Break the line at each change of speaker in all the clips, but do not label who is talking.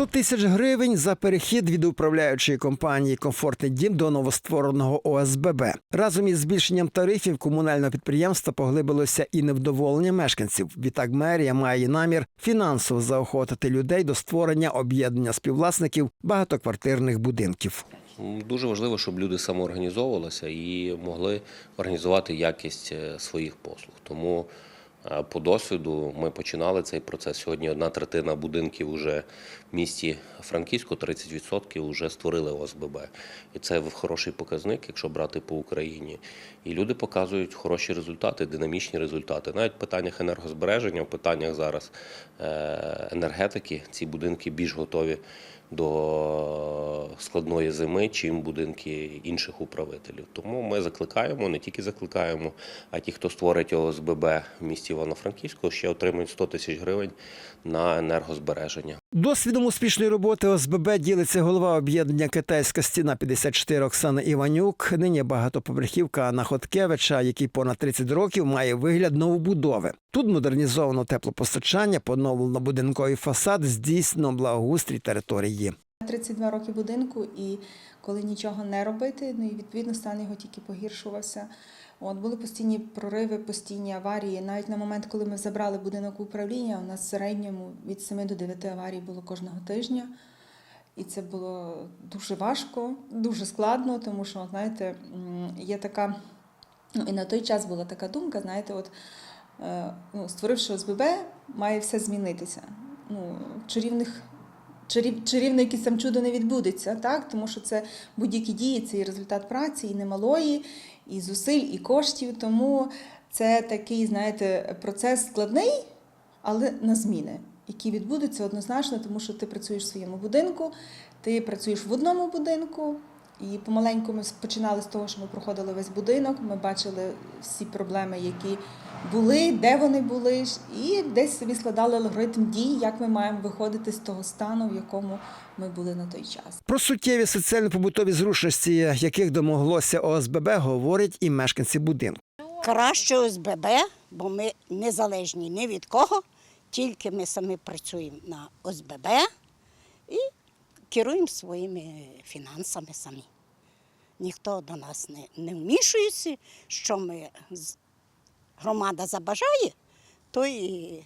100 тисяч гривень за перехід від управляючої компанії Комфортний дім до новоствореного ОСББ. Разом із збільшенням тарифів комунального підприємства поглибилося і невдоволення мешканців. Відтак мерія має намір фінансово заохотити людей до створення об'єднання співвласників багатоквартирних будинків.
Дуже важливо, щоб люди самоорганізовувалися і могли організувати якість е, своїх послуг. Тому по досвіду ми починали цей процес. Сьогодні одна третина будинків вже в місті Франківську, 30% вже створили ОСББ. І це хороший показник, якщо брати по Україні. І люди показують хороші результати, динамічні результати. Навіть в питаннях енергозбереження, в питаннях зараз е, енергетики ці будинки більш готові до складної зими, чим будинки інших управителів. Тому ми закликаємо, не тільки закликаємо, а ті, хто створить ОСББ в місті Івано-Франківську, ще отримують 100 тисяч гривень на енергозбереження.
Досвідом успішної роботи ОСББ ділиться голова об'єднання Китайська стіна 54 Оксана Іванюк. Нині багатоповерхівка на Хоткевича, який понад 30 років має вигляд новобудови. Тут модернізовано теплопостачання, поновлено будинковий фасад, здійснено благоустрій території.
32 роки будинку, і коли нічого не робити, ну і відповідно стан його тільки погіршувався. От були постійні прориви, постійні аварії. Навіть на момент, коли ми забрали будинок в управління, у нас в середньому від 7 до 9 аварій було кожного тижня. І це було дуже важко, дуже складно, тому що, знаєте, є така, ну і на той час була така думка, знаєте, от е, ну, створивши ОСББ, має все змінитися. Ну, чарівних чарів, чарівне якесь там чудо не відбудеться, так? тому що це будь-які дії, це і результат праці, і немалої, і зусиль, і коштів. Тому це такий, знаєте, процес складний, але на зміни, які відбудуться однозначно, тому що ти працюєш в своєму будинку, ти працюєш в одному будинку. І помаленьку ми починали з того, що ми проходили весь будинок, ми бачили всі проблеми, які були, де вони були, і десь собі складали алгоритм дій, як ми маємо виходити з того стану, в якому ми були на той час.
Про суттєві соціально-побутові зручності, яких домоглося ОСББ, говорять і мешканці будинку.
краще ОСББ, бо ми незалежні ні від кого, тільки ми самі працюємо на ОСББ і керуємо своїми фінансами самі. Ніхто до нас не, не вмішується, що ми громада забажає, то і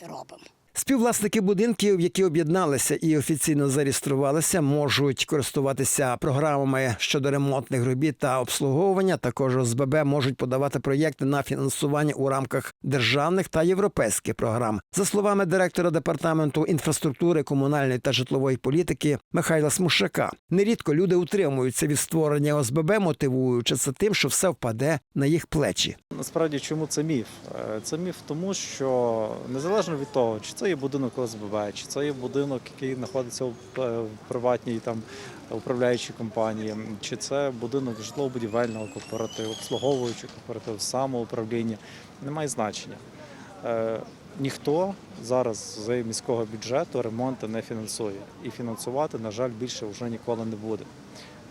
робимо.
Співвласники будинків, які об'єдналися і офіційно зареєструвалися, можуть користуватися програмами щодо ремонтних робіт та обслуговування. Також ОСББ можуть подавати проєкти на фінансування у рамках державних та європейських програм. За словами директора департаменту інфраструктури, комунальної та житлової політики Михайла Смушака, нерідко люди утримуються від створення ОСББ, мотивуючи це тим, що все впаде на їх плечі.
Насправді, чому це міф? Е, Це міф тому, що незалежно від того, чи це є будинок ОСББ, чи це є будинок, який знаходиться в е, приватній там управляючій компанії, чи це будинок житлово-будівельного кооперативу, обслуговуючого кооперативу, самоуправління, не має значення. Е, Ніхто зараз з міського бюджету ремонти не фінансує. І фінансувати, на жаль, більше вже ніколи не буде.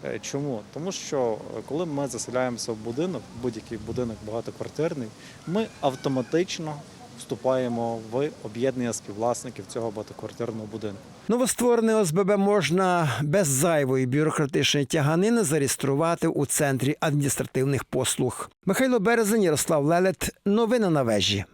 Е, Чому? Тому що коли ми заселяємося в будинок, будь-який будинок багатоквартирний, ми автоматично вступаємо в об'єднання співвласників цього багатоквартирного будинку.
Новостворене ОСББ можна без зайвої бюрократичної тяганини зареєструвати у центрі адміністративних послуг. Михайло Березень, Ярослав Лелет. Новини на вежі.